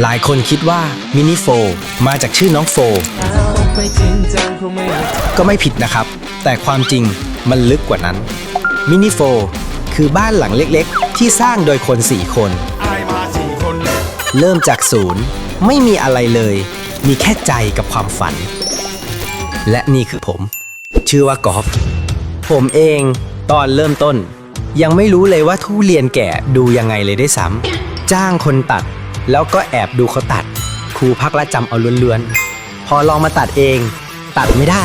หลายคนคิดว่ามินิโฟมาจากชื่อน้องโฟ ก็ไม่ผิดนะครับ แต่ความจริงมันลึกกว่านั้น มินิโฟคือบ้านหลังเล็กๆ ที่สร้างโดยคน 4 คน เริ่มจากศูนย์ ไม่มีอะไรเลย มีแค่ใจกับความฝัน และนี่คือผม ชื่อว่ากอล์ฟผมเองตอนเริ่มต้น ยังไม่รู้เลยว่าทุเรียนแก่ดูยังไงเลยได้ซ้ำจ้างคนตัด แล้วก็แอบดูเขาตัด ครูพักและจำเอาล้วนๆ พอลองมาตัดเอง ตัดไม่ได้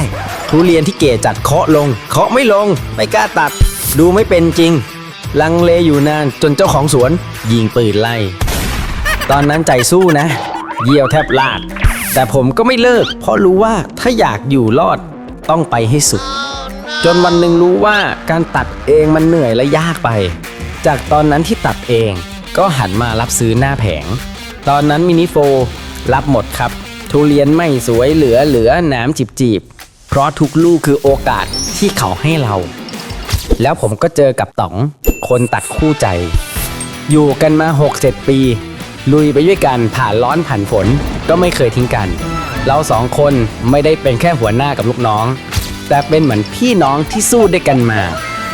ทุเรียนที่เก๋จัดเคาะลง เคาะไม่ลง ไม่กล้าตัด ดูไม่เป็นจริง ลังเลอยู่นานจนเจ้าของสวน ยิงปืนไล่ ตอนนั้นใจสู้นะ เยี่ยวแทบลาด แต่ผมก็ไม่เลิก เพราะรู้ว่าถ้าอยากอยู่รอดต้องไปให้สุด จนวันหนึ่งรู้ว่าการตัดเองมันเหนื่อยและยากไป จากตอนนั้นที่ตัดเอง ก็หันมารับซื้อหน้าแผง ตอนนั้นมินิโฟรับหมดครับ ทุเรียนไม่สวยเหลือเหลือนามจีบจีบเพราะทุกลูกคือโอกาสที่เขาให้เรา แล้วผมก็เจอกับต๋อง คนตัดคู่ใจ อยู่กันมา 6-7 ปี ลุยไปด้วยกันผ่านร้อนผ่านฝนก็ไม่เคยทิ้งกัน เราสองคนไม่ได้เป็นแค่หัวหน้ากับลูกน้อง แต่เป็นเหมือนพี่น้องที่สู้ด้วยกันมา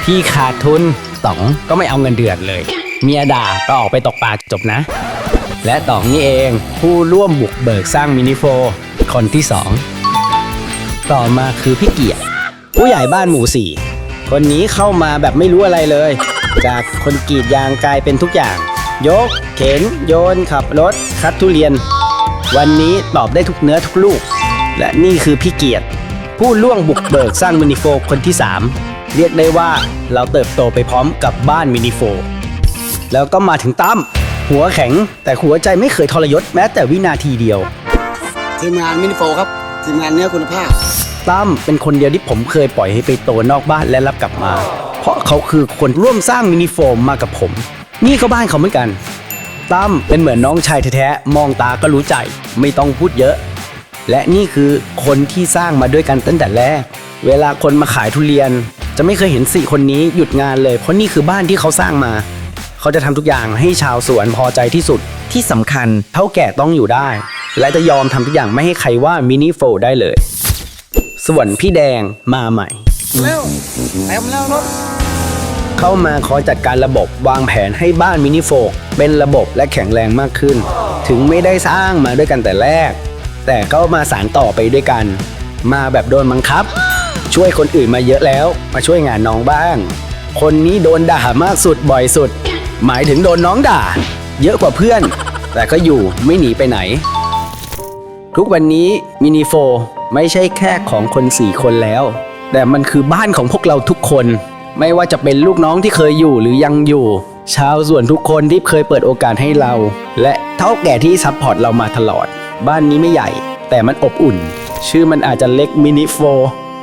พี่ขาดทุนต๋องก็ไม่เอาเงินเดือนเลย เมียด่าก็ออกไปตกปลาจบนะ และต๋องนี่เองผู้ร่วมบุกเบิกสร้างมินิโฟ คนที่สองต่อมาคือพี่เกียรติผู้ใหญ่บ้านหมู่สี่คนนี้เข้ามาแบบไม่รู้อะไรเลย จากคนกรีดยางกลายเป็นทุกอย่าง ยก เข็น โยนขับรถ คัดทุเรียน วันนี้ตอบได้ทุกเนื้อทุกลูก และนี่คือพี่เกียรติผู้ล่วงบุกเบิกสร้างมินิโฟคนที่ 3 เรียกได้ว่าเราเติบโตไปพร้อมกับบ้านมินิโฟ แล้วก็มาถึงตั้มหัวแข็ง แต่หัวใจไม่เคยทรยศแม้แต่วินาทีเดียว ทีมงานมินิโฟครับ ทีมงานเนื้อคุณภาพ ตั้มเป็นคนเดียวที่ผมเคยปล่อยให้ไปโตนอกบ้านและรับกลับมา เพราะเขาคือคนร่วมสร้างมินิโฟมมากับผม นี่ก็บ้านเขาเหมือนกัน ตั้มเป็นเหมือนน้องชายแท้ๆมองตาก็รู้ใจ ไม่ต้องพูดเยอะ และนี่คือคนที่สร้างมาด้วยกันตั้งแต่แรก เวลาคนมาขายทุเรียน จะไม่เคยเห็นสี่คนนี้หยุดงานเลย เพราะนี่คือบ้านที่เขาสร้างมา เขาจะทำทุกอย่างให้ชาวสวนพอใจที่สุด ที่สำคัญ เท่าแก่ต้องอยู่ได้ และจะยอมทำทุกอย่างไม่ให้ใครว่ามินิโฟได้เลย ส่วนพี่แดงมาใหม่ เร็วเต็มแล้วรถ เข้ามาคอยจัดการระบบวางแผนให้บ้านมินิโฟกเป็นระบบและแข็งแรงมากขึ้น ถึงไม่ได้สร้างมาด้วยกันแต่แรก แต่ก็มาสารต่อไปด้วยกัน มาแบบโดนบังคับ ช่วยคนอื่นมาเยอะแล้ว มาช่วยงานน้องบ้าง คนนี้โดนด่ามากสุดบ่อยสุด หมายถึงโดนน้องด่า เยอะกว่าเพื่อน แต่ก็อยู่ไม่หนีไปไหน ทุกวันนี้มินิโฟไม่ใช่แค่ของคนสี่คนแล้ว แต่มันคือบ้านของพวกเราทุกคน ไม่ว่าจะเป็นลูกน้องที่เคยอยู่หรือยังอยู่ ชาวส่วนทุกคนที่เคยเปิดโอกาสให้เรา และเท่าแก่ที่ซัพพอร์ตเรามาตลอด บ้านนี้ไม่ใหญ่ แต่มันอบอุ่น ชื่อมันอาจจะเล็กมินิโฟ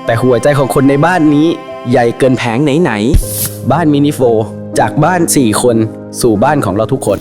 แต่หัวใจของคนในบ้านนี้ใหญ่เกินแผงไหนๆ บ้านมินิโฟ จากบ้าน 4 คนสู่บ้านของเราทุกคน